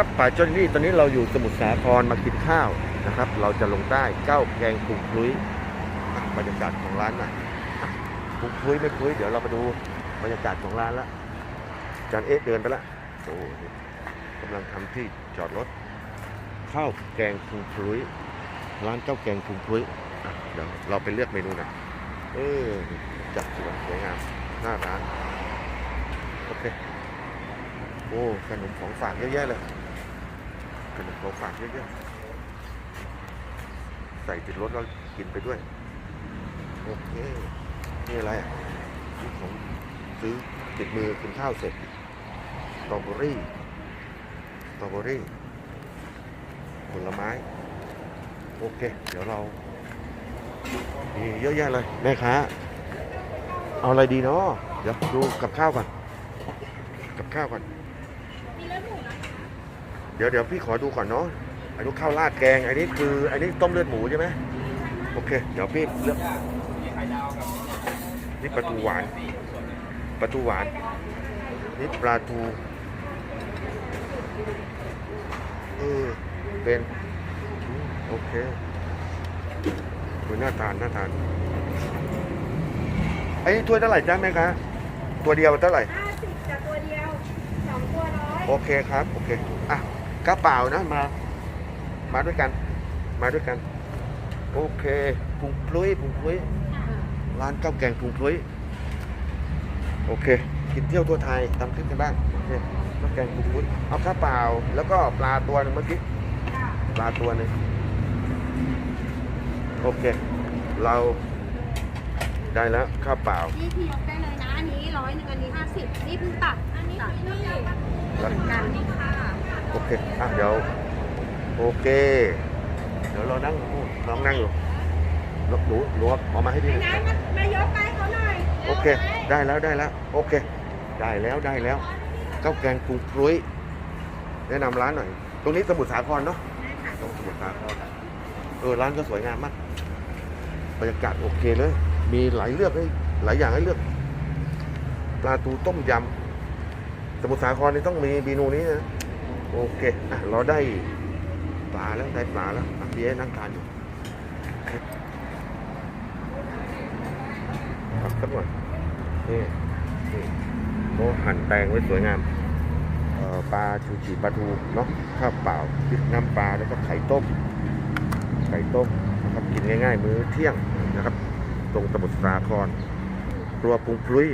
ครับป่าจนนี่ตอนนี้เราอยู่สมุทรสาครมากินข้าวนะครับ เราจะลงใต้เก้าแกงปุงพลุยบรรยากาศของร้านหน่อยอะปุงพลุยไม่พลุยเดี๋ยวเรามาดูบรรยากาศของร้านละจานเอ๊ะเดินไปละโอ้กำลังทำที่จอดรถข้าวแกงปุงพลุยร้านเก้าแกงปุงพลุยเดี๋ยวเราไปเลือกเมนูหน่อยเออจัดสวยสวยงามหน้าร้านโอเคโอ้ขนมของฝากเยอะแยะเลย ขนมของฝากเยอะแยะใส่ติดรถแล้วกินไปด้วย โอเค นี่อะไรอะนี่ของซื้อติดมือกินข้าวเสร็จสตรอเบอรี่สตรอเบอรี่ ผลไม้ โอเค เดี๋ยวเรามีเยอะแยะเลยแม่ค้าเอาอะไรดีเนาะเดี๋ยวดูกับข้าวก่อน กับข้าวก่อนมีเลือดหมูนะ เดี๋ยวเดี๋ยวพี่ขอดูก่อนเนาะอันนี้ข้าวราดแกง อันนี้คือ อันนี้ต้มเลือดหมูใช่ไหมโอเค เดี๋ยวพี่เลือกนี่ปลาทูหวานปลาทูหวานนี่ปลาทูเออเป็นอืมโอเคดูน่าทานน่าทานไอ้นี่ถ้วยเท่าไหร่จ้าแม่คะตัวเดียวเท่าไหร่ห้าสิบจากตัวเดียวสองตัวร้อยโอเคครับ โอเค อะ กระเป๋านะมา มาด้วยกัน มาด้วยกัน โอเคพุงพลุยพุงพลุยร้านข้าวแกงพุงพลุยโอเค กินเที่ยวทั่วไทยทำคลิปกันบ้างโอเคข้าวแกงพุงพลุยเอาข้าวเปล่า แล้วก็ปลาตัวหนึงเมื่อกี้ปลาตัวหนึงโอเค เราได้แล้วข้าวเปล่านี่พี่ยกได้เลยนะ อันนี้ร้อยหนึ่งอันนี้ห้าสิบนี่เพิ่งตัด อันนี้นี่แล้วกันนี่ค่ะ โอเคอะเดี๋ยวโอเค เดี๋ยวเรานั่งนู่นน้องนั่งอยู่หนูหนูหนูเอามาให้พี่หน่อยงั้นมามายกไปเขาหน่อยโอเค ได้แล้วได้แล้วโอเค ได้แล้วได้แล้วข้าวแกงปรุงพรุ้ยแนะนำร้านหน่อย ตรงนี้สมุทรสาครเนาะตรงสมุทรสาครเออร้านก็สวยงามมากบรรยากาศโอเคเลย มีหลายเลือกให้หลายอย่างให้เลือก ปลาทูต้มยำสมุทรสาครนี่ต้องมีเมนูนี้นะ โอเคอะเราได้ปลาแล้วได้ปลาแล้วพี่เอ๊นั่งทานอยู่คผักสักหน่อยนี่นี่โอ้หั่นแตงไว้สวยงามปลาชูชีปลาทูเนาะข้าวเปล่าพริกน้ำปลาแล้วก็ไข่ต้มไก่ต้มนะครับกินง่ายๆ มื้อเที่ยงนะครับ ตรงสมุทรสาครครัวปรุงพลุย